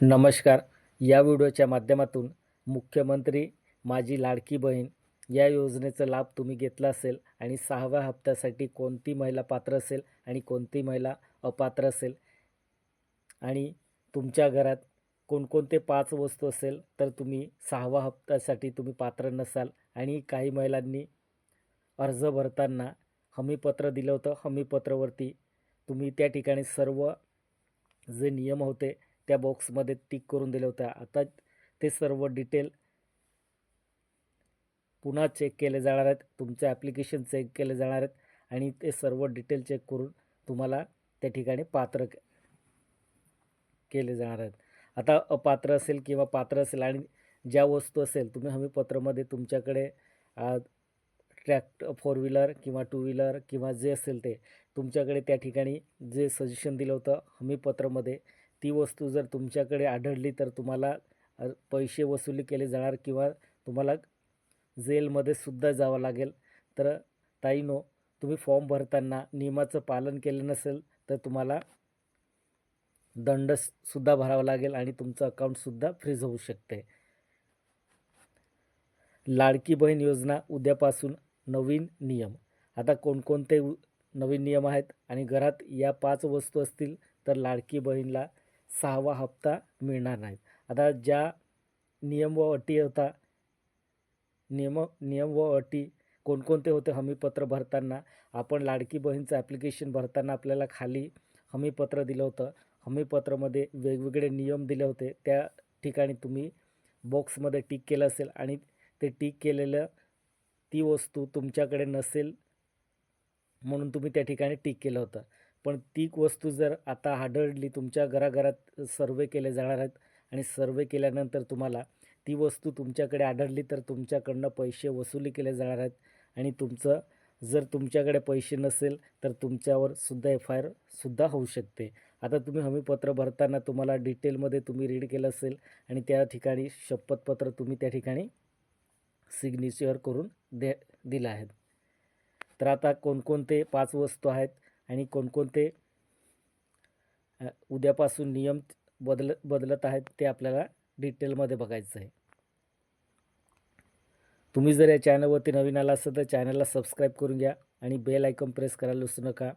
नमस्कार. या व्हिडिओच्या माध्यमातून मुख्यमंत्री माझी लाडकी बहीण या योजनेचा लाभ तुम्ही घेतला असेल आणि सहाव्या हप्त्यासाठी कोणती महिला पात्र असेल आणि कोणती महिला अपात्र असेल आणि तुमच्या घरात कोणकोणते पाच वस्तू असेल तर तुम्ही सहावा हप्त्यासाठी तुम्ही पात्र नसाल आणि काही महिलांनी अर्ज भरताना हमीपत्र दिलं होतं. हमीपत्रावरती तुम्ही त्या ठिकाणी सर्व जे नियम होते त्या बॉक्समध्ये टिक करून दिल्या होत्या. आता ते सर्व डिटेल पुन्हा चेक केले जाणार आहेत. तुमचे ॲप्लिकेशन चेक केले जाणार आहेत. आणि ते सर्व डिटेल चेक करून तुम्हाला त्या ठिकाणी पात्र केले जाणार आहेत. आता अपात्र असेल किंवा पात्र असेल आणि ज्या वस्तू असेल तुम्ही हमीपत्रामध्ये तुमच्याकडे ट्रॅक्ट फोर व्हीलर किंवा टू व्हीलर किंवा जे असेल ते तुमच्याकडे त्या ठिकाणी जे सजेशन दिलं होतं हमीपत्रामध्ये ती वस्तू जर तुमच्याकडे आढळली तर तुम्हाला पैसे वसुली केले जाणार किंवा तुम्हाला जेलमध्ये सुद्धा जावं लागेल. तर ताईनो तुम्ही फॉर्म भरताना नियमाचं पालन केलं नसेल तर तुम्हाला दंडसुद्धा भरावा लागेल आणि तुमचं अकाउंटसुद्धा फ्रीज होऊ शकते. लाडकी बहीण योजना उद्यापासून नवीन नियम. आता कोणकोणते उ- नवीन नियम आहेत आणि घरात या पाच वस्तू असतील तर लाडकी बहीणला सहावा हप्ता मिळणार नाही आता ज्या नियम व अटी होता नियम नियम व अटी कोणकोणते होते हमीपत्र भरताना आपण लाडकी बहीणचं ॲप्लिकेशन भरताना आपल्याला खाली हमीपत्र दिलं होतं. हमीपत्रामध्ये वेगवेगळे नियम दिले होते. त्या ठिकाणी तुम्ही बॉक्समध्ये टिक केलं असेल आणि ते टिक केलेलं ती वस्तू तुमच्याकडे नसेल म्हणून तुम्ही त्या ठिकाणी टिक केलं होतं. पण ती वस्तू जर आता आढळली तुमच्या घराघरात सर्वे केले जाणार आहेत आणि सर्वे केल्यानंतर तुम्हाला ती वस्तू तुमच्याकडे आढळली तर तुमच्याकडनं पैसे वसुली केले जाणार आहेत आणि तुमचं जर तुमच्याकडे पैसे नसेल तर तुमच्यावर सुद्धा एफ आय आरसुद्धा होऊ शकते. आता तुम्ही हमीपत्र भरताना तुम्हाला डिटेलमध्ये तुम्ही रीड केलं असेल आणि त्या ठिकाणी शपथपत्र तुम्ही त्या ठिकाणी सिग्नेचर करून दे दिलं आहेत. तर आता कोणकोणते पाच वस्तू आहेत? आणि कोणकोणते उद्यापासून नियम बदल बदलत आहेत ते आपल्याला डिटेलमध्ये बघायचं आहे. तुम्ही जर या चॅनलवरती नवीन आला असेल तर चॅनलला सबस्क्राईब करून घ्या आणि बेल आयकॉन प्रेस करायला विसरू नका.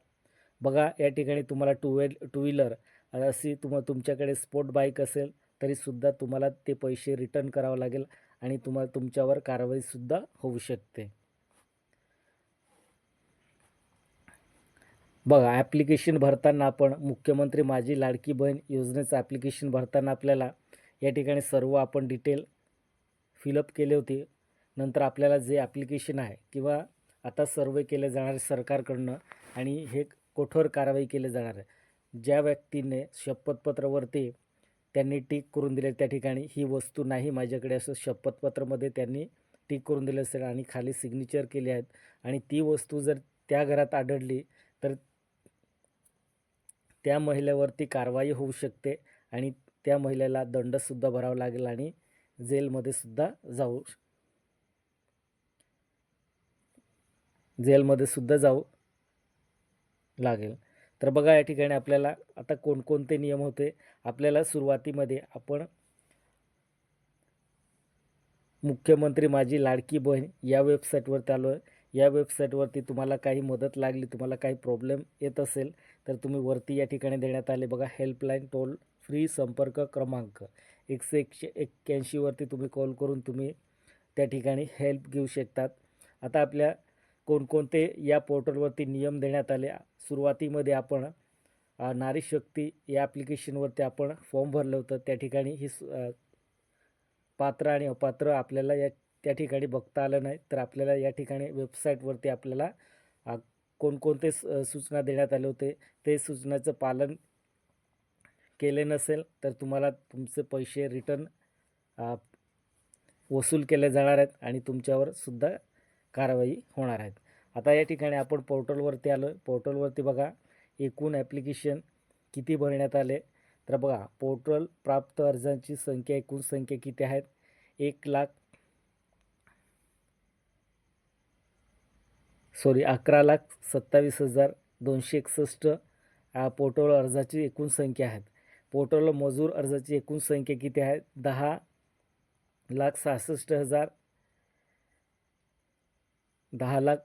बघा या ठिकाणी तुम्हाला टू व्हील टू व्हीलर अशी तुम तुमच्याकडे स्पोर्ट बाईक असेल तरीसुद्धा तुम्हाला ते पैसे रिटर्न करावं लागेल आणि तुम्हाला तुमच्यावर कारवाईसुद्धा होऊ शकते. बघा ॲप्लिकेशन भरताना आपण मुख्यमंत्री माझी लाडकी बहीण योजनेचं ॲप्लिकेशन भरताना आपल्याला या ठिकाणी सर्व आपण डिटेल फिलअप केले होते. नंतर आपल्याला जे ॲप्लिकेशन आहे किंवा आता सर्वे केले जाणार सरकारकडनं आणि हे कठोर कारवाई केली जाणार आहे. ज्या व्यक्तीने शपथपत्रावरती त्यांनी टीक करून दिले त्या ठिकाणी ही वस्तू नाही माझ्याकडे असं शपथपत्रामध्ये त्यांनी टीक करून दिलं असेल आणि खाली सिग्नेचर केले आहेत आणि ती वस्तू जर त्या घरात आढळली तर त्या महिलेवरती कारवाई होऊ शकते आणि त्या महिलेला दंडसुद्धा भरावा लागेल आणि जेलमध्ये सुद्धा जाऊ जेलमध्ये सुद्धा जाऊ लागेल. तर बघा या ठिकाणी आपल्याला आता कोणकोणते नियम होते? आपल्याला सुरुवातीमध्ये आपण मुख्यमंत्री माझी लाडकी बहीण या वेबसाईटवर आलो आहे या वेबसाईटवरती तुम्हाला काही मदत लागली तुम्हाला काही प्रॉब्लेम येत असेल तर तुम्ही वरती या ठिकाणी देण्यात आले बघा हेल्पलाईन टोल फ्री संपर्क क्रमांक. एकशे एकशे एक्क्याऐंशीवरती तुम्ही कॉल करून तुम्ही त्या ठिकाणी हेल्प घेऊ शकतात. आता आपल्या कोणकोणते या पोर्टलवरती नियम देण्यात आले सुरुवातीमध्ये आपण नारी शक्ती या ॲप्लिकेशनवरती आपण फॉर्म भरलं होतं त्या ठिकाणी ही सु- पात्र आणि अपात्र आपल्याला या त्या ठिकाणी बघता आलं नाही तर आपल्याला या ठिकाणी वेबसाईटवरती आपल्याला कोणकोणते स- सूचना देण्यात आले होते ते सूचनाचं पालन केले नसेल तर तुम्हाला तुमचे पैसे रिटर्न वसूल केले जाणार आहेत आणि तुमच्यावर सुद्धा कारवाई होणार आहेत. आता या ठिकाणी आपण पोर्टलवरती आलो पोर्टलवरती बघा एकूण ॲप्लिकेशन किती भरण्यात आले. तर बघा पोर्टल प्राप्त अर्जांची संख्या एकूण संख्या किती आहेत? एक लाख सॉरी अकरा लाख सत्तावीस हजार दोनशे एकसष्ट पोर्टल अर्जाची एकूण संख्या आहेत. पोर्टल मजूर अर्जाची एकूण संख्या किती आहे? दहा लाख सहासष्ट हजार दहा लाख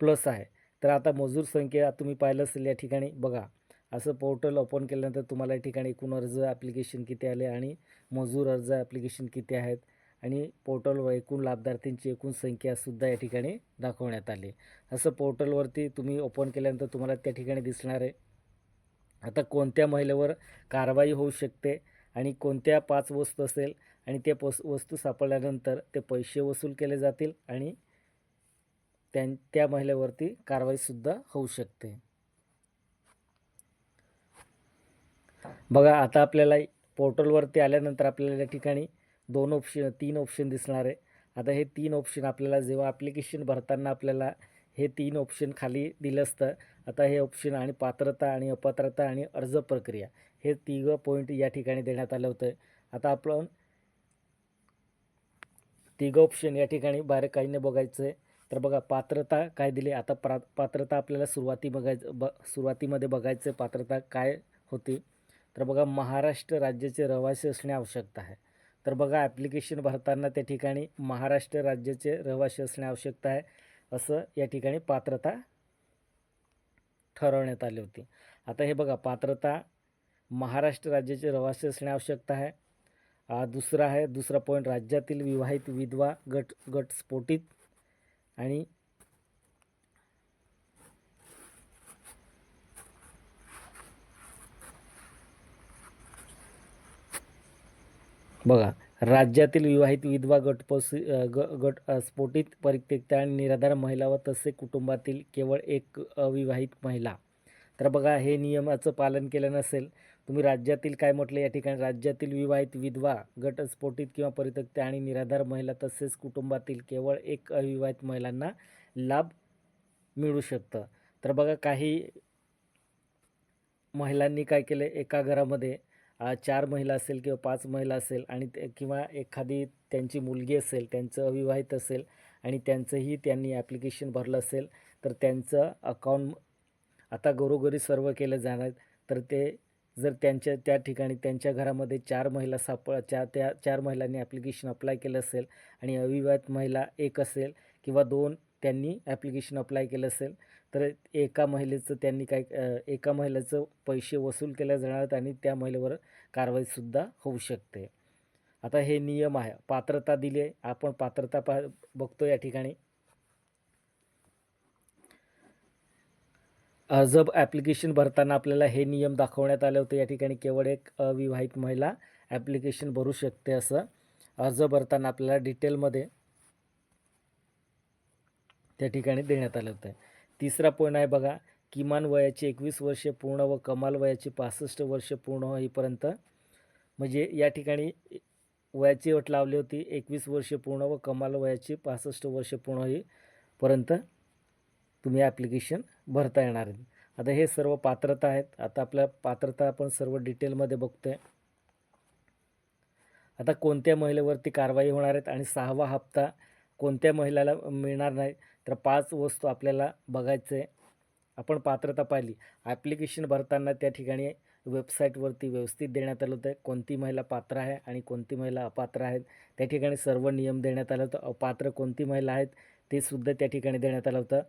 प्लस आहे. तर आता मजूर संख्या तुम्ही पाहिलं असेल या ठिकाणी बघा. असं पोर्टल ओपन केल्यानंतर तुम्हाला या ठिकाणी एकूण अर्ज ॲप्लिकेशन किती आले आणि मजूर अर्ज ॲप्लिकेशन किती आहेत? आणि पोर्टलवर एकूण लाभार्थींची एकूण संख्यासुद्धा या ठिकाणी दाखवण्यात आली. असं पोर्टलवरती तुम्ही ओपन केल्यानंतर तुम्हाला त्या ठिकाणी दिसणार आहे. आता कोणत्या महिलेवर कारवाई होऊ शकते आणि कोणत्या पाच वस्तू असेल आणि त्या पस वस्तू सापडल्यानंतर ते पैसे वसूल केले जातील आणि त्यां त्या महिलेवरती कारवाईसुद्धा होऊ शकते. बघा आता आपल्याला पोर्टलवरती आल्यानंतर आपल्याला या ठिकाणी दोन ऑप्शन तीन ऑप्शन दिसणार आहे. आता हे तीन ऑप्शन आपल्याला जेव्हा ॲप्लिकेशन भरताना आपल्याला हे तीन ऑप्शन खाली दिलं असतं. आता हे ऑप्शन आणि पात्रता आणि अपात्रता आणि अर्ज प्रक्रिया हे तिघं पॉईंट या ठिकाणी देण्यात आलं होतं. आता आपण तिघं ऑप्शन या ठिकाणी बारकाईने बघायचं आहे तर बघा पात्रता काय दिली? आता प्रा पात्रता आपल्याला सुरुवाती बघायचं ब सुरुवातीमध्ये बघायचं आहे पात्रता काय होती. तर बघा महाराष्ट्र राज्याचे रहिवासी असणे आवश्यकता आहे. तर बघा ॲप्लिकेशन भरताना त्या ठिकाणी महाराष्ट्र राज्याचे रहिवासी असणे आवश्यकता आहे असं या ठिकाणी पात्रता ठरवण्यात आली होती. आता हे बघा पात्रता महाराष्ट्र राज्याचे रहिवासी असणे आवश्यकता आहे. दुसरा आहे दुसरा पॉईंट राज्यातील विवाहित विधवा गट गट स्फोटित आणि बघा राज्यातील विवाहित विधवा गटपसी ग गट स्फोटित परित्यक्त्या आणि निराधार महिला व तसे कुटुंबातील केवळ एक अविवाहित महिला. तर बघा हे नियमाचं पालन केलं नसेल तुम्ही राज्यातील काय म्हटलं? या ठिकाणी राज्यातील विवाहित विधवा घटस्फोटित किंवा परित्यक्त्या आणि निराधार महिला तसेच कुटुंबातील केवळ एक अविवाहित महिलांना लाभ मिळू शकतं. तर बघा काही महिलांनी काय केलं? एका घरामध्ये चार महिला असेल किंवा पाच महिला असेल आणि ते किंवा एखादी त्यांची मुलगी असेल त्यांचं अविवाहित असेल आणि त्यांचंही त्यांनी ॲप्लिकेशन भरलं असेल तर त्यांचं अकाउंट आता घरोघरी सर्व केलं जाणार. तर ते जर त्यांच्या त्या ठिकाणी त्यांच्या घरामध्ये चार महिला सापड चार त्या चार महिलांनी ॲप्लिकेशन अप्लाय केलं असेल आणि अविवाहित महिला एक असेल किंवा दोन त्यांनी ॲप्लिकेशन अप्लाय केलं असेल तर एका महिलेचं त्यांनी काय एका महिलेचं पैसे वसूल केले जाणार आहेत आणि त्या महिलेवर कारवाईसुद्धा होऊ शकते. आता हे नियम आहे. पात्रता दिली आहे. आपण पात्रता पा बघतो या ठिकाणी. अर्ज ॲप्लिकेशन भरताना आपल्याला हे नियम दाखवण्यात आले होते. या ठिकाणी केवळ एक अविवाहित महिला ॲप्लिकेशन भरू शकते असं अर्ज भरताना आपल्याला डिटेलमध्ये त्या ठिकाणी देण्यात आलं होतं. तिसरा पॉईंट आहे बघा किमान वयाची एकवीस वर्षे पूर्ण व कमाल वयाची पासष्ट वर्ष पूर्ण होईपर्यंत म्हणजे या ठिकाणी वयाची अट लावली होती एकवीस वर्षे पूर्ण व कमाल वयाची पासष्ट वर्षे पूर्ण होईपर्यंत तुम्ही ॲप्लिकेशन भरता येणार आहे. आता हे सर्व पात्रता आहेत आता आपल्या पात्रता आपण सर्व डिटेलमध्ये बघतो आहे आता कोणत्या महिलेवरती कारवाई होणार आहेत आणि सहावा हप्ता कोणत्या महिलाला मिळणार नाही तर पाच वस्तू आपल्याला बघायचं आहे. आपण पात्रता पाहिली. ॲप्लिकेशन भरताना त्या ठिकाणी वेबसाईटवरती व्यवस्थित देण्यात आलं होतं. कोणती महिला पात्र आहे आणि कोणती महिला अपात्र आहेत त्या ठिकाणी सर्व नियम देण्यात आलं होतं. अपात्र कोणती महिला आहेत ते सुद्धा त्या ठिकाणी देण्यात आलं होतं.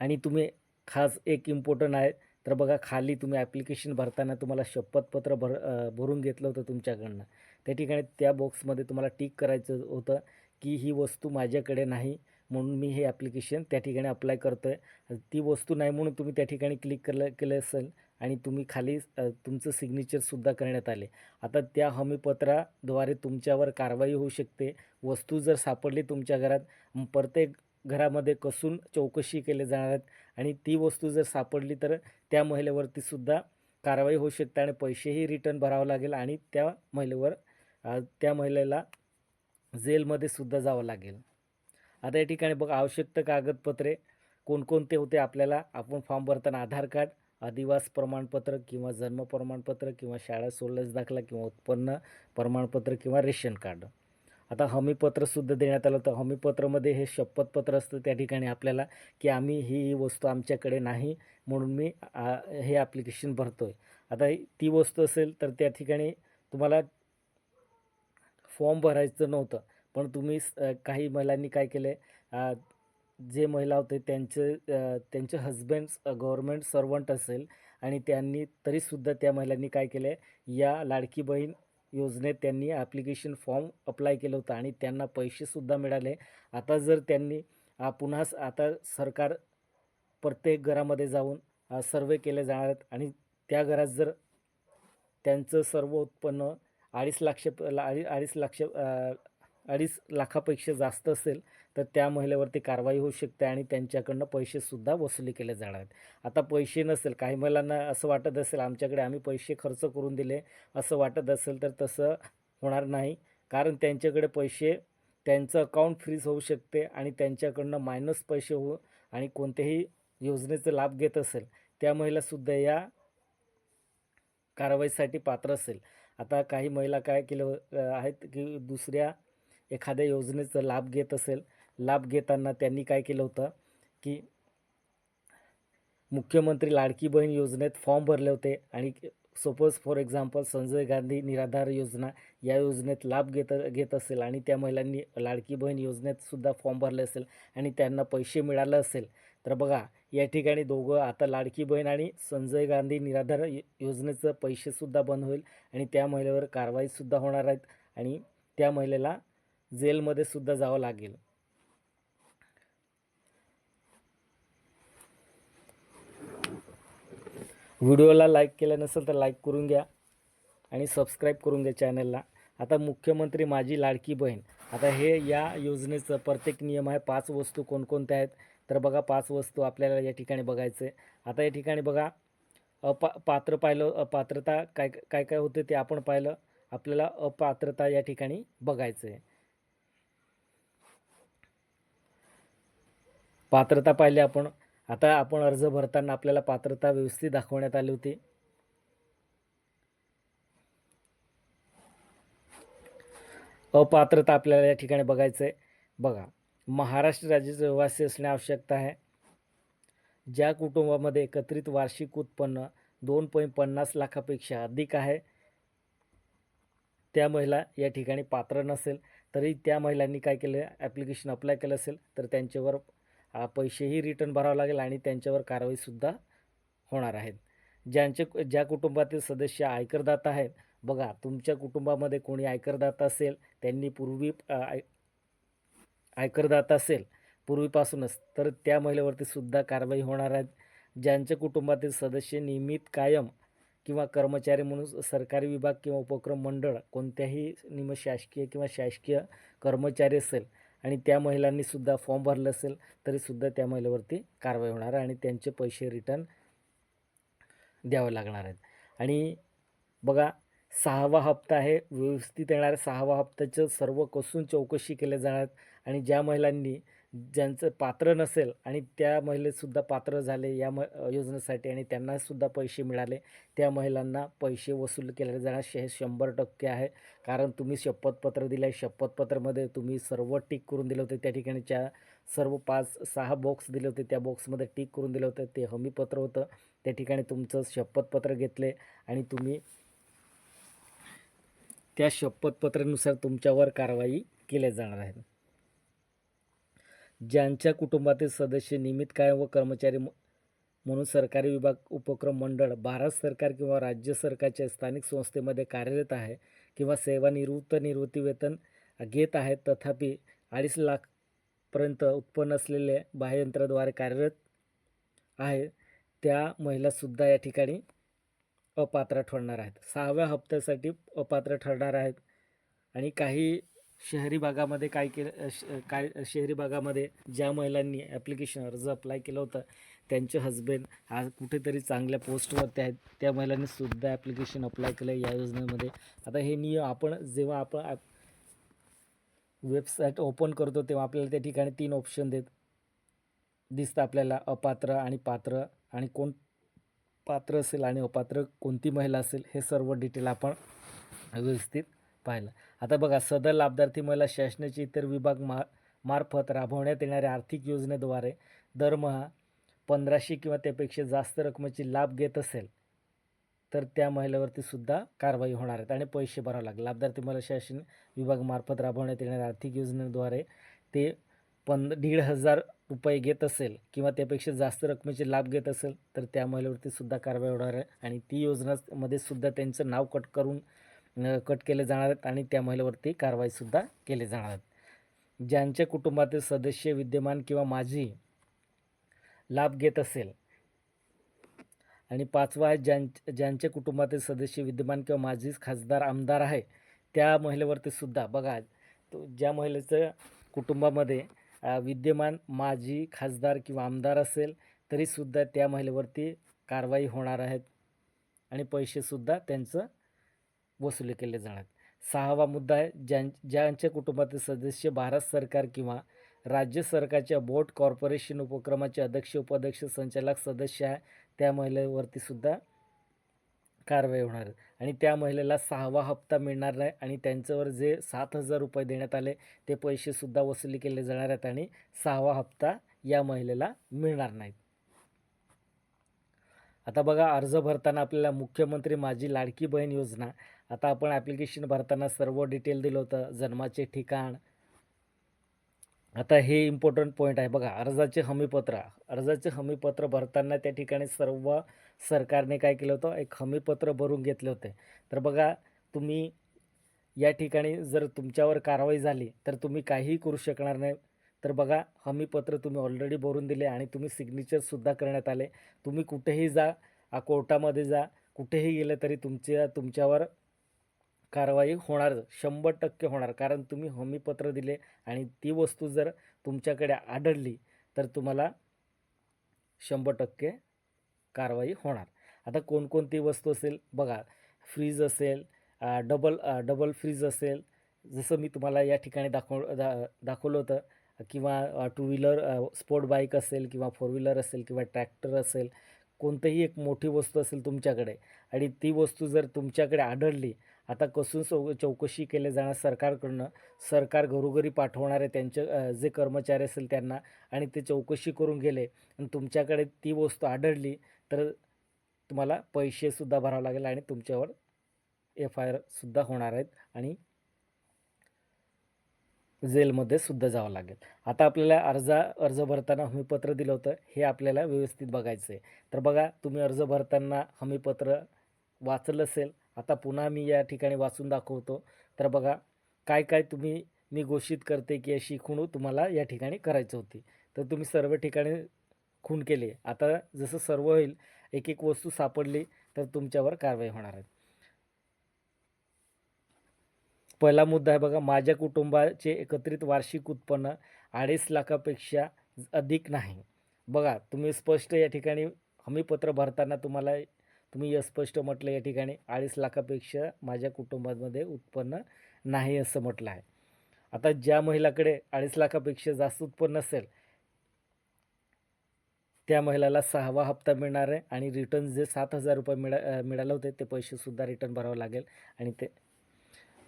आणि तुम्ही खास एक इम्पॉर्टंट आहे तर बघा खाली तुम्ही ॲप्लिकेशन भरताना तुम्हाला शपथपत्र भर भरून घेतलं होतं तुमच्याकडनं. त्या ठिकाणी त्या बॉक्समध्ये तुम्हाला टिक करायचं होतं. की ही वस्तू माझ्याकडे नाही म्हणून मी हे ॲप्लिकेशन त्या ठिकाणी अप्लाय करतो आहे ती वस्तू नाही म्हणून तुम्ही त्या ठिकाणी क्लिक केलं केलं असेल आणि तुम्ही खाली तुमचं सिग्नेचरसुद्धा करण्यात आले. आता त्या हमीपत्राद्वारे तुमच्यावर कारवाई होऊ शकते. वस्तू जर सापडली तुमच्या घरात प्रत्येक घरामध्ये कसून चौकशी केली जाणार आहेत आणि ती वस्तू जर सापडली तर त्या महिलेवरतीसुद्धा कारवाई होऊ शकते आणि पैसेही रिटर्न भरावं लागेल आणि त्या महिलेवर त्या महिलेला जेलमध्ये सुद्धा जावं लागेल. आता या ठिकाणी बघा आवश्यक कागदपत्रे कोणकोणते होते आपल्याला? आपण फॉर्म भरताना आधार कार्ड अधिवास प्रमाणपत्र किंवा जन्म प्रमाणपत्र किंवा शाळा सोडल्यास दाखला किंवा उत्पन्न प्रमाणपत्र किंवा रेशन कार्ड. आता हमीपत्रसुद्धा देण्यात आलं होतं हमीपत्रामध्ये हे शपथपत्र असतं त्या ठिकाणी आपल्याला की आम्ही ही ही वस्तू आमच्याकडे नाही म्हणून मी हे ॲप्लिकेशन भरतो आहे आता ती वस्तू असेल तर त्या ठिकाणी तुम्हाला फॉर्म भरायचं नव्हतं. पण तुम्ही स- काही महिलांनी काय केले आहे जे महिला होते त्यांचे त्यांचे हजबंड्स गव्हर्मेंट सर्वंट असेल आणि त्यांनी तरीसुद्धा त्या महिलांनी काय केले या लाडकी बहीण योजनेत त्यांनी ॲप्लिकेशन फॉर्म अप्लाय केलं होतं आणि त्यांना पैसेसुद्धा मिळाले. आता जर त्यांनी पुन्हा आता सरकार प्रत्येक घरामध्ये जाऊन सर्वे केले जाणार आहेत आणि त्या घरात जर त्यांचं सर्व उत्पन्न अडीच लाक्ष अडी अडीच लाक्ष अडीच लाखापेक्षा जास्त असेल तर त्या महिलेवरती कारवाई होऊ शकते आणि त्यांच्याकडनं पैसेसुद्धा वसुली केले जाणार आहेत. आता पैसे नसेल काही महिलांना असं वाटत असेल आमच्याकडे आम्ही पैसे खर्च करून दिले असं वाटत असेल तर तसं होणार नाही. कारण त्यांच्याकडे पैसे त्यांचं अकाउंट फ्रीज होऊ शकते आणि त्यांच्याकडनं मायनस पैसे होऊ आणि कोणत्याही योजनेचा लाभ घेत असेल त्या महिलासुद्धा या कारवाईसाठी पात्र असेल. आता काही महिला काय केलं आहेत की दुसऱ्या एखाद्या योजनेचा लाभ घेत असेल लाभ घेताना त्यांनी काय केलं होतं की मुख्यमंत्री लाडकी बहीण योजनेत फॉर्म भरले होते आणि suppose for example Sanjay Gandhi निराधार योजना या योजनेत लाभ घेत घेत असेल आणि त्या महिलांनी लाडकी बहीण योजनेतसुद्धा फॉर्म भरले असेल आणि त्यांना पैसे मिळाले असेल. तर बघा या ठिकाणी दोघं आता लाडकी बहीण आणि संजय गांधी निराधार योजनेचं पैसेसुद्धा बंद होईल आणि त्या महिलेवर कारवाईसुद्धा होणार आहेत आणि त्या महिलेला जेलमध्ये सुद्धा जावं लागेल. व्हिडिओला लाईक केला नसेल तर लाईक करून घ्या आणि सबस्क्राईब करून घ्या चॅनलला. आता मुख्यमंत्री माझी लाडकी बहीण. आता हे या योजनेचं प्रत्येक नियम आहे पाच वस्तू कोणकोणत्या आहेत? तर बघा पाच वस्तू आपल्याला या ठिकाणी बघायचं आहे आता या ठिकाणी बघा अपा पात्र पाहिलं अपात्रता काय काय काय होते ते आपण पाहिलं. आपल्याला अपात्रता या ठिकाणी बघायचं आहे पात्रता पाहिली आपण. आता आपण अर्ज भरताना आपल्याला पात्रता व्यवस्थित दाखवण्यात आली होती. अपात्रता आपल्याला या ठिकाणी बघायचं आहे बघा. महाराष्ट्र राज्याचे रहिवासी असणे आवश्यकता आहे. ज्या कुटुंबामध्ये एकत्रित वार्षिक उत्पन्न दोन पॉईंट पन्नास लाखापेक्षा अधिक आहे त्या महिला या ठिकाणी पात्र नसेल तरी त्या महिलांनी काय केलं ॲप्लिकेशन अप्लाय केलं असेल तर त्यांच्यावर पैसेही रिटर्न भरावं लागेल आणि त्यांच्यावर कारवाईसुद्धा होणार आहेत ज्यांचे ज्या कुटुंबातील सदस्य आयकरदाता आहेत बघा तुमच्या कुटुंबामध्ये कोणी आयकरदाता असेल त्यांनी पूर्वी आय आयकरदाता असेल पूर्वीपासूनच. तर त्या महिलेवरती सुद्धा कारवाई होणार आहेत ज्यांच्या कुटुंबातील सदस्य नियमित कायम किंवा कर्मचारी म्हणून सरकारी विभाग किंवा उपक्रम मंडळ कोणत्याही निमशासकीय किंवा शासकीय कर्मचारी असेल आणि त्या महिलांनी सुद्धा फॉर्म भरलं असेल तरीसुद्धा त्या महिलेवरती कारवाई होणार आहे आणि त्यांचे पैसे रिटर्न द्यावे लागणार आहेत. आणि बघा सहावा हप्ता आहे. व्यवस्थित येणाऱ्या सहावा हप्त्याचं सर्व कसून चौकशी केल्या जाणार आहेत. आणि ज्या महिलांनी ज्यांचं पात्र नसेल आणि त्या महिलेसुद्धा पात्र झाले या म योजनेसाठी आणि त्यांनासुद्धा पैसे मिळाले त्या महिलांना पैसे वसूल केले जाणार. हे शंभर टक्के आहे. कारण तुम्ही शपथपत्र दिलं आहे शपथपत्रामध्ये तुम्ही सर्व टिक करून दिले होते. त्या ठिकाणी ठिकाणीच्या सर्व पाच सहा बॉक्स दिले होते त्या बॉक्समध्ये टिक करून दिलं होतं. ते हमीपत्र होतं. त्या ठिकाणी तुमचं शपथपत्र घेतले आणि तुम्ही त्या शपथपत्रानुसार तुमच्यावर कारवाई केल्या जाणार आहे. ज्यांच्या कुटुंबातील सदस्य नियमित कायम व कर्मचारी म- म्हणून सरकारी विभाग उपक्रम मंडळ भारत सरकार किंवा राज्य सरकारच्या स्थानिक संस्थेमध्ये कार्यरत आहे किंवा सेवानिवृत्त निवृत्ती वेतन घेत आहेत तथापि अडीच लाखपर्यंत उत्पन्न असलेले बाह्ययंत्राद्वारे कार्यरत आहे त्या महिलासुद्धा या ठिकाणी अपात्र ठरणार आहेत. सहाव्या हप्त्यासाठी अपात्र ठरणार आहेत. आणि काही शहरी भागामध्ये काय केलं श काय शहरी भागामध्ये ज्या महिलांनी ॲप्लिकेशन अर्ज अप्लाय केलं होतं त्यांचे हजबंड आज कुठेतरी चांगल्या पोस्टवरती आहेत. त्या महिलांनी सुद्धा ॲप्लिकेशन अप्लाय केलं या योजनेमध्ये. आता हे नियम आपण जेव्हा आपण ॲप वेबसाईट ओपन करतो तेव्हा आपल्याला त्या ठिकाणी तीन ऑप्शन देत दिसतं आपल्याला अपात्र आणि पात्र. आणि कोण पात्र असेल आणि अपात्र कोणती महिला असेल हे सर्व डिटेल आपण व्यवस्थित पाहिलं. आता बघा सदर लाभार्थी महिला शासनाचे इतर विभाग मा मार्फत राबवण्यात येणाऱ्या आर्थिक योजनेद्वारे दरमहा पंधराशे किंवा त्यापेक्षा जास्त रकमेची लाभ घेत असेल तर त्या महिलेवरती सुद्धा कारवाई होणार आहेत आणि पैसे भरावे लागेल. लाभार्थी महिला शासन विभागामार्फत राबवण्यात येणाऱ्या आर्थिक योजनेद्वारे ते पंध दीड हजार रुपये घेत असेल किंवा त्यापेक्षा जास्त रकमेचे लाभ घेत असेल तर त्या महिलेवरती सुद्धा कारवाई होणार आहे आणि ती योजनामध्ये सुद्धा त्यांचं नाव कट करून कट केले जाणार आहेत आणि त्या महिलेवरती कारवाईसुद्धा केली जाणार आहेत. ज्यांच्या कुटुंबातील सदस्य विद्यमान किंवा माझी लाभ घेत असेल आणि पाचवा आहे ज्यां ज्यांच्या कुटुंबातील सदस्य विद्यमान किंवा माजी खासदार आमदार आहे त्या महिलेवरती सुद्धा बघा तो ज्या महिलेचं कुटुंबामध्ये विद्यमान माजी खासदार किंवा आमदार असेल तरीसुद्धा त्या महिलेवरती कारवाई होणार आहेत आणि पैसेसुद्धा त्यांचं वसुली केले जाणार. सहावा मुद्दा आहे ज्यां ज्यांच्या कुटुंबातील सदस्य भारत सरकार किंवा राज्य सरकारच्या बोट कॉर्पोरेशन उपक्रमाचे अध्यक्ष उपाध्यक्ष संचालक सदस्य आहे त्या महिलेवरती सुद्धा कारवाई होणार आणि त्या महिलेला सहावा हप्ता मिळणार नाही आणि त्यांच्यावर जे सात हजार रुपये देण्यात आले ते पैसेसुद्धा वसुली केले जाणार आहेत आणि सहावा हप्ता या महिलेला मिळणार नाहीत. आता बघा अर्ज भरताना आपल्याला मुख्यमंत्री माझी लाडकी बहीण योजना आता आपण ॲप्लिकेशन भरताना सर्व डिटेल दिलं होतं जन्माचे ठिकाण. आता हे इम्पॉर्टंट पॉईंट आहे. बघा अर्जाचे हमीपत्र. अर्जाचे हमीपत्र भरताना त्या ठिकाणी सर्व सरकारने काय केलं होतं? एक हमीपत्र भरून घेतले होते. तर बघा तुम्ही या ठिकाणी जर तुमच्यावर कारवाई झाली तर तुम्ही काहीही करू शकणार नाही. तर बघा हमीपत्र तुम्ही ऑलरेडी भरून दिले आणि तुम्ही सिग्नेचरसुद्धा करण्यात आले. तुम्ही कुठेही जा कोर्टामध्ये जा कुठेही गेलं तरी तुमच्या तुमच्यावर कारवाई होणार शंभर टक्के होणार. कारण तुम्ही हमीपत्र दिले आणि ती वस्तू जर तुमच्याकडे आढळली तर तुम्हाला शंभर टक्के कारवाई होणार. आता कोणकोणती वस्तू असेल? बघा फ्रीज असेल डबल डबल फ्रीज असेल. जसं मी तुम्हाला या ठिकाणी दाखव दा दाखवलं होतं किंवा टू व्हीलर स्पोर्ट बाईक असेल किंवा फोर व्हीलर असेल किंवा ट्रॅक्टर असेल कोणतंही एक मोठी वस्तू असेल तुमच्याकडे आणि ती वस्तू जर तुमच्याकडे आढळली आता कसून चौ चौकशी केले जाणार सरकारकडनं सरकार घरोघरी पाठवणारे त्यांचे जे कर्मचारी असेल त्यांना आणि ते चौकशी करून गेले. आणि तुमच्याकडे ती वस्तू आढळली तर तुम्हाला पैसेसुद्धा भरावं लागेल आणि तुमच्यावर एफ आय आरसुद्धा होणार आहेत आणि जेलमध्ये सुद्धा जावं लागेल. आता आपल्याला अर्जा अर्ज भरताना हमीपत्र दिलं होतं हे आपल्याला व्यवस्थित बघायचं आहे तर बघा तुम्ही अर्ज भरताना हमीपत्र वाचलं असेल आता पुन्हा मी या ठिकाणी वाचून दाखवतो. तर बघा काय काय तुम्ही मी घोषित करते की अशी खूण तुम्हाला या ठिकाणी करायची होती. तर तुम्ही सर्व ठिकाणी खून केली. आता जसं सर्व होईल एक एक वस्तू सापडली तर तुमच्यावर कारवाई होणार आहे. पहिला मुद्दा आहे बघा माझ्या कुटुंबाचे एकत्रित वार्षिक उत्पन्न अडीच लाखापेक्षा अधिक नाही. बघा तुम्ही स्पष्ट या ठिकाणी हमीपत्र भरताना तुम्हाला तुम्ही स्पष्ट म्हटलं या ठिकाणी अडीच लाखापेक्षा माझ्या कुटुंबामध्ये उत्पन्न नाही असं म्हटलं आहे. आता ज्या महिलाकडे अडीच लाखापेक्षा जास्त उत्पन्न असेल त्या महिलाला सहावा हप्ता मिळणार आहे आणि रिटर्न जे सात हजार रुपये मिळा मिळाले होते ते पैसेसुद्धा रिटर्न भरावं लागेल आणि ते.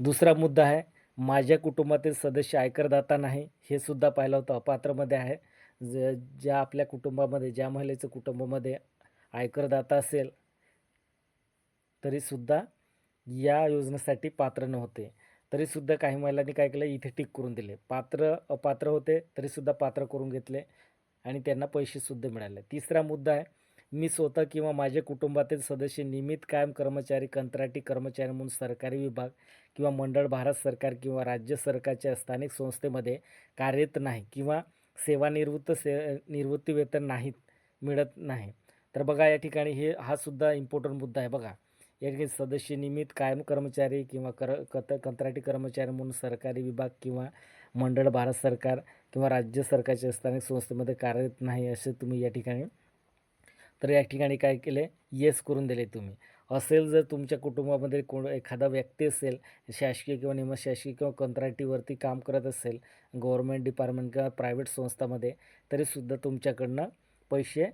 दुसरा मुद्दा आहे माझ्या कुटुंबातील सदस्य आयकरदाता नाही हे सुद्धा पाहिलं होतं अपात्रमध्ये आहे. ज ज्या आपल्या कुटुंबामध्ये ज्या महिलेचं कुटुंबामध्ये आयकरदाता असेल तरीसुद्धा या योजनेसाठी पात्र नव्हते. तरीसुद्धा काही महिलांनी काय केलं? इथे टिक करून दिले. पात्र अपात्र होते तरीसुद्धा पात्र करून घेतले आणि त्यांना पैसेसुद्धा मिळाले. तिसरा मुद्दा आहे मी स्वतः किंवा माझ्या कुटुंबातील सदस्य नियमित कायम कर्मचारी कंत्राटी कर्मचारी म्हणून सरकारी विभाग किंवा मंडळ भारत सरकार किंवा राज्य सरकारच्या स्थानिक संस्थेमध्ये कार्यरत नाही किंवा सेवानिवृत्त से निवृत्ती वेतन नाहीत मिळत नाही. तर बघा या ठिकाणी हे हा सुद्धा इम्पॉर्टंट मुद्दा आहे बघा. या ठिकाणी सदस्य निमित्त कायम कर्मचारी किंवा कर कत कंत्राटी कर्मचारी म्हणून सरकारी विभाग किंवा मंडळ भारत सरकार किंवा राज्य सरकारच्या स्थानिक संस्थेमध्ये कार्यरत नाही असे तुम्ही या ठिकाणी तर या ठिकाणी काय केले? येस करून दिले तुम्ही. असेल जर तुमच्या कुटुंबामध्ये कोण एखादा व्यक्ती असेल शासकीय किंवा निमशासकीय किंवा कंत्राटीवरती काम करत असेल गव्हर्मेंट डिपार्टमेंट किंवा प्रायव्हेट संस्थामध्ये तरीसुद्धा तुमच्याकडनं पैसे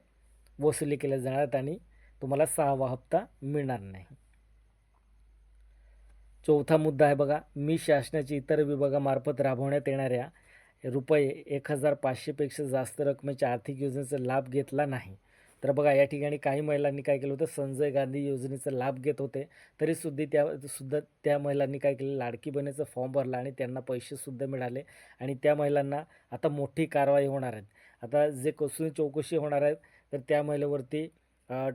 वसुली केले जाणार आहेत आणि तुम्हाला सहावा हप्ता मिळणार नाही. चौथा मुद्दा आहे बघा मी शासनाच्या इतर विभागामार्फत राबवण्यात येणाऱ्या रुपये एक हजार पाचशेपेक्षा जास्त रकमेच्या आर्थिक योजनेचा लाभ घेतला नाही. तर बघा या ठिकाणी काही महिलांनी काय केलं होतं? संजय गांधी योजनेचा लाभ घेत होते. तरीसुद्धा त्या सुद्धा त्या महिलांनी काय केलं? लाडकी बहिणीचा फॉर्म भरला आणि त्यांना पैसेसुद्धा मिळाले. आणि त्या महिलांना आता मोठी कारवाई होणार आहेत आता जे कसून चौकशी होणार आहेत तर त्या महिलेवरती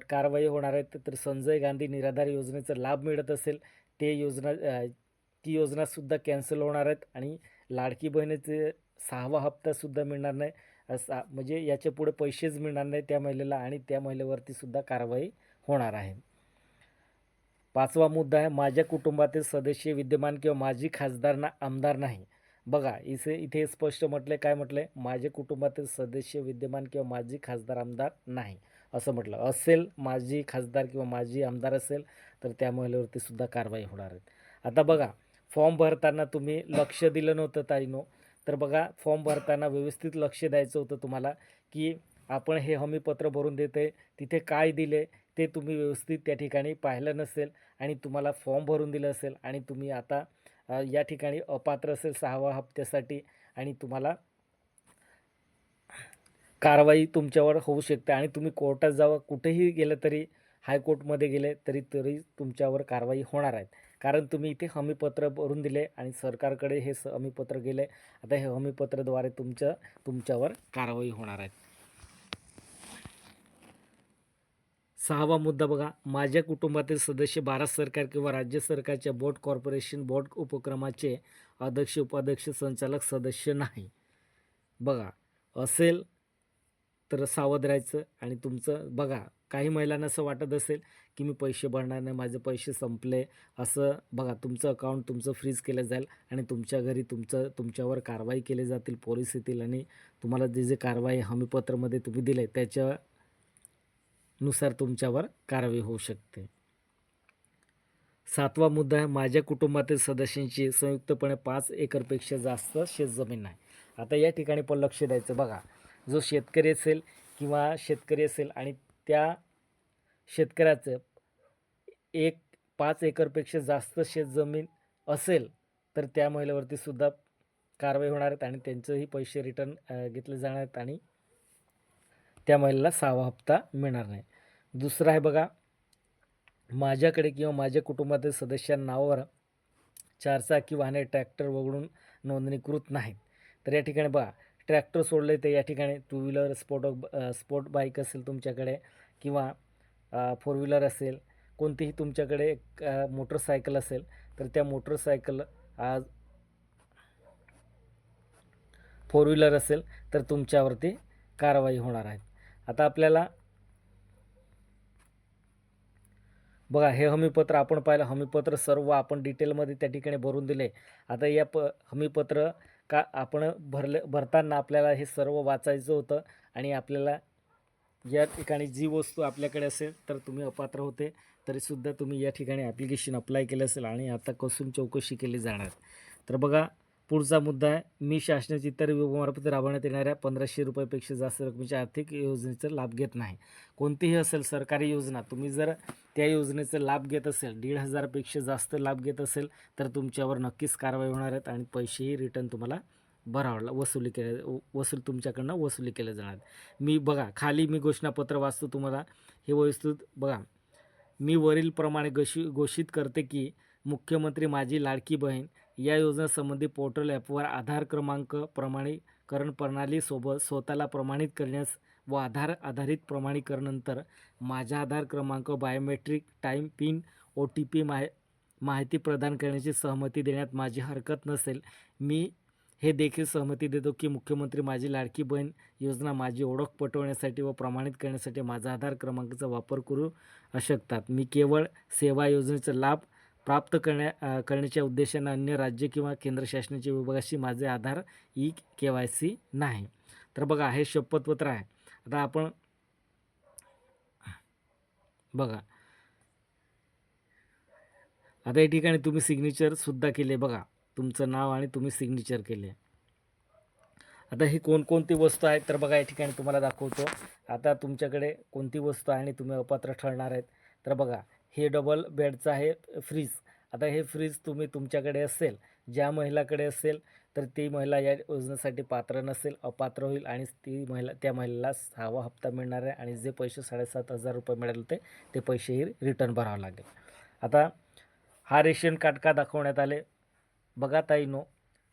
कारवाई होणार आहेत तर संजय गांधी निराधार योजनेचा लाभ मिळत असेल. ते योजना ती योजनासुद्धा कॅन्सल होणार आहेत आणि लाडकी बहिणीचे सहावा हप्तासुद्धा मिळणार नाही. असा म्हणजे याच्यापुढे पैसेच मिळणार नाही त्या महिलेला आणि त्या महिलेवरती सुद्धा कारवाई होणार आहे. पाचवा मुद्दा आहे माझ्या कुटुंबातील सदस्य विद्यमान किंवा माजी खासदार ना आमदार नाही. बघा इथे इथे स्पष्ट म्हटले काय म्हटले माझ्या कुटुंबातील सदस्य विद्यमान किंवा माजी खासदार आमदार नाही. असं म्हटलं. असेल माजी खासदार किंवा माजी आमदार असेल तर त्या महिलेवरती सुद्धा कारवाई होणार आहे. आता बघा फॉर्म भरताना तुम्ही लक्ष दिलं नव्हतं ताईनो. तर बघा फॉर्म भरताना व्यवस्थित लक्ष द्यायचं होतं तुम्हाला की आपण हे हमीपत्र भरून देते तिथे काय दिले ते तुम्ही व्यवस्थित त्या ठिकाणी पाहिलं नसेल आणि तुम्हाला फॉर्म भरून दिलं असेल आणि तुम्ही आता या ठिकाणी अपात्र असेल सहावा हप्त्यासाठी आणि तुम्हाला कारवाई तुमच्यावर होऊ शकते आणि तुम्ही कोर्टात जावा कुठेही गेलं तरी हायकोर्टमध्ये गेले तरी तरी तुमच्यावर कारवाई होणार आहेत कारण तुम्ही इथे हमीपत्र भरून दिले आणि सरकारकडे हे स हमीपत्र गेले. आता हे हमीपत्राद्वारे तुमच्या तुमच्यावर कारवाई होणार आहेत सहावा मुद्दा बघा. माझ्या कुटुंबातील सदस्य भारत सरकार किंवा राज्य सरकारच्या बोर्ड कॉर्पोरेशन बोर्ड उपक्रमाचे अध्यक्ष उपाध्यक्ष संचालक सदस्य नाही. बघा असेल तर सावध राहायचं आणि तुमचं बघा काही महिलांना असं वाटत असेल की मी पैसे भरणार नाही माझे पैसे संपले असं बघा तुमचं अकाउंट तुमचं फ्रीज केलं जाईल आणि तुमच्या घरी तुमचं तुमच्यावर कारवाई केली जातील पोलीस येतील आणि तुम्हाला जे जे कारवाई हमीपत्रामध्ये तुम्ही दिले त्याच्यानुसार तुमच्यावर कारवाई होऊ शकते. सातवा मुद्दा आहे माझ्या कुटुंबातील सदस्यांची संयुक्तपणे पाच एकरपेक्षा जास्त शेतजमीन नाही. आता या ठिकाणी पण लक्ष द्यायचं बघा. जो शेतकरी असेल किंवा शेतकरी असेल आणि त्या शेतकऱ्याचं एक पाच एकरपेक्षा जास्त शेतजमीन असेल तर त्या महिलेवरती सुद्धा कारवाई होणार आहेत आणि त्यांचंही पैसे रिटर्न घेतले जाणार आहेत आणि त्या महिलेला सहावा हप्ता मिळणार नाही. दुसरं आहे बघा माझ्याकडे किंवा माझ्या कुटुंबातील सदस्यांनावर चारचाकी वाहने ट्रॅक्टर वगळून नोंदणीकृत नाहीत. तर या ठिकाणी बघा ट्रॅक्टर सोडले तर या ठिकाणी. Two wheeler sport sport bike असेल तुमच्याकडे किंवा फोर व्हीलर असेल कोणतीही तुमच्याकडे एक मोटरसायकल असेल तर त्या मोटरसायकल आज फोर व्हीलर असेल तर तुमच्यावरती कारवाई होणार आहे. आता आपल्याला बघा हे हमीपत्र आपण पाहिलं. हमीपत्र सर्व आपण डिटेलमध्ये त्या ठिकाणी भरून दिले. आता या प हमीपत्र का आपण भरले भरताना आपल्याला हे सर्व वाचायचं होतं आणि आपल्याला या ठिकाणी जी वस्तू आपल्याकडे असेल तर तुम्ही अपात्र होते. तरीसुद्धा तुम्ही या ठिकाणी ॲप्लिकेशन अप्लाय केलं असेल आणि आता कसून चौकशी केली जाणार. तर बघा पुढचा मुद्दा आहे मी शासनाची इतर विभागामार्फत राबवण्यात येणाऱ्या पंधराशे रुपयापेक्षा जास्त रकमेच्या आर्थिक योजनेचा लाभ घेत नाही. कोणतीही असेल सरकारी योजना तुम्ही जर त्या योजनेचा लाभ घेत असेल दीड हजारपेक्षा जास्त लाभ घेत असेल तर तुमच्यावर नक्कीच कारवाई होणार आहेत आणि पैसेही रिटर्न तुम्हाला भरावं वसुली केले वसूल तुमच्याकडनं वसुली केले जाणार. मी बघा खाली मी घोषणापत्र वाचतो तुम्हाला हे व्यवस्थित बघा मी वरीलप्रमाणे घोषि घोषित करते की मुख्यमंत्री माझी लाडकी बहीण या योजनेसंबंधी पोर्टल ॲपवर आधार क्रमांक प्रमाणीकरण प्रणालीसोबत स्वतःला प्रमाणित करण्यास व आधार आधारित प्रमाणीकरणानंतर माझा आधार क्रमांक biometric time pin O T P माहि माहिती प्रदान करण्याची सहमती देण्यात माझी हरकत नसेल. मी हे देखील सहमती देतो की मुख्यमंत्री माझी लाडकी बहीण योजना माझी ओळख पटवण्यासाठी व प्रमाणित करण्यासाठी माझा आधार क्रमांकाचा वापर करू शकतात. मी केवळ सेवा योजनेचा लाभ प्राप्त करण्या करण्याच्या उद्देशाने अन्य राज्य किंवा केंद्र शासनाच्या विभागाशी माझे Aadhaar e K Y C नाही. तर बघा हे शपथपत्र आहे. आता आपण बघा. आता या ठिकाणी तुम्ही सिग्नेचरसुद्धा केले बघा. तुमचं नाव आणि तुम्ही सिग्नेचर केले. आता ही कोणकोणती वस्तू आहेत? तर बघा या ठिकाणी तुम्हाला दाखवतो. आता तुमच्याकडे कोणती वस्तू आहे आणि तुम्ही अपात्र ठरणार आहेत? तर बघा हे डबल बेडचं आहे फ्रीज आता हे फ्रीज तुम्ही तुमच्याकडे असेल ज्या महिलाकडे असेल तर ती महिला या योजनेसाठी पात्र नसेल अपात्र होईल आणि ती महिला त्या महिलेला सहावा हप्ता मिळणार आहे आणि जे पैसे साडेसात हजार रुपये मिळाले होते ते पैसेही रिटर्न भरावं लागेल. आता हा रेशन कार्ड का दाखवण्यात आले? बघा ताईनो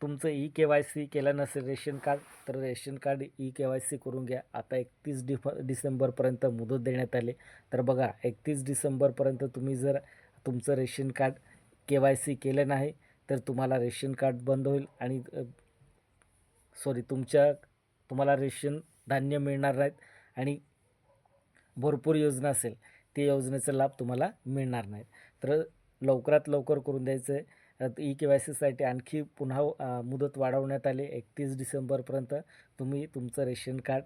तुमचं ई के वाय सी केलं नसेल रेशन कार्ड तर ration card e K Y C करून घ्या. आता एकतीस डिफ डिसेंबरपर्यंत मुदत देण्यात आली. तर बघा एकतीस डिसेंबरपर्यंत तुम्ही जर तुमचं ration card K Y C केलं नाही तर तुम्हाला रेशन कार्ड बंद होईल आणि सॉरी तुमच्या तुम्हाला रेशन धान्य मिळणार नाहीत आणि भरपूर योजना असेल ते योजनेचा लाभ तुम्हाला मिळणार नाहीत. तर लवकरात लवकर करून द्यायचं आहे ई के वाय सीसाठी आणखी पुन्हा मुदत वाढवण्यात आली. एकतीस डिसेंबरपर्यंत तुम्ही तुमचं ration card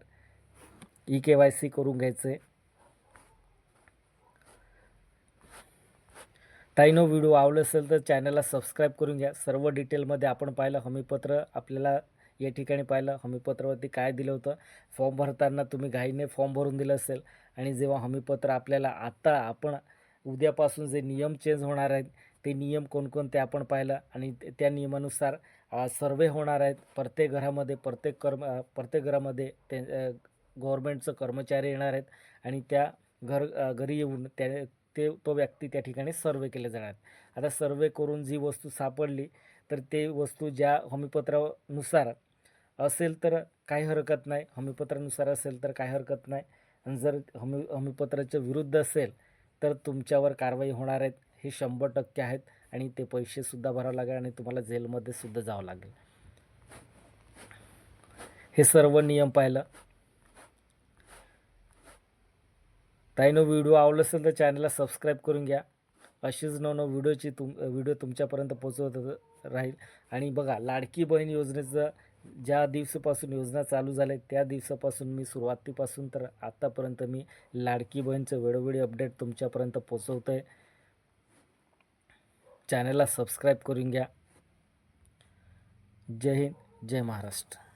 e K Y C करून घ्यायचं आहे ताईनो व्हिडिओ आवडला असेल तर चॅनलला सबस्क्राईब करून घ्या. सर्व डिटेलमध्ये आपण पाहिलं हमीपत्र आपल्याला या ठिकाणी पाहिलं हमीपत्रावरती काय दिलं होतं. फॉर्म भरताना तुम्ही घाईने फॉर्म भरून दिलं असेल. आणि जेव्हा हमीपत्र आपल्याला आता आपण उद्यापासून जे नियम चेंज होणार आहेत ते नियम कोणकोणते आपण पाहिलं आणि त्या नियमानुसार सर्वे होणार आहेत. प्रत्येक घरामध्ये प्रत्येक कर्म प्रत्येक घरामध्ये ते गव्हर्मेंटचं कर्मचारी येणार आहेत आणि त्या घर घरी येऊन त्या ते तो व्यक्ती त्या ठिकाणी सर्वे केले जाणार आहेत. आता सर्वे करून जी वस्तू सापडली तर ते वस्तू ज्या हमीपत्रानुसार असेल तर काही हरकत नाही. हमीपत्रानुसार असेल तर काही हरकत नाही. आणि जर हमी हमीपत्राच्या विरुद्ध असेल तर तुमच्यावर कारवाई होणार आहेत. हे शंभर टक्के आहेत आणि ते पैसेसुद्धा भरावं लागेल आणि तुम्हाला जेलमध्ये सुद्धा जावं लागेल. हे सर्व नियम पाहिलं. ताईनो व्हिडिओ आवडला असेल तर चॅनलला सबस्क्राईब करून घ्या. अशीच नवनव व्हिडिओची तुम व्हिडिओ तुमच्यापर्यंत पोचवत राहील. आणि बघा लाडकी बहीण योजनेचं ज्या दिवसापासून योजना चालू झाल्या त्या दिवसापासून मी सुरुवातीपासून तर आत्तापर्यंत मी लाडकी बहीणचं वेळोवेळी अपडेट तुमच्यापर्यंत पोचवतो आहे चॅनलला सबस्क्राईब करून घ्या. जय हिंद जय महाराष्ट्र.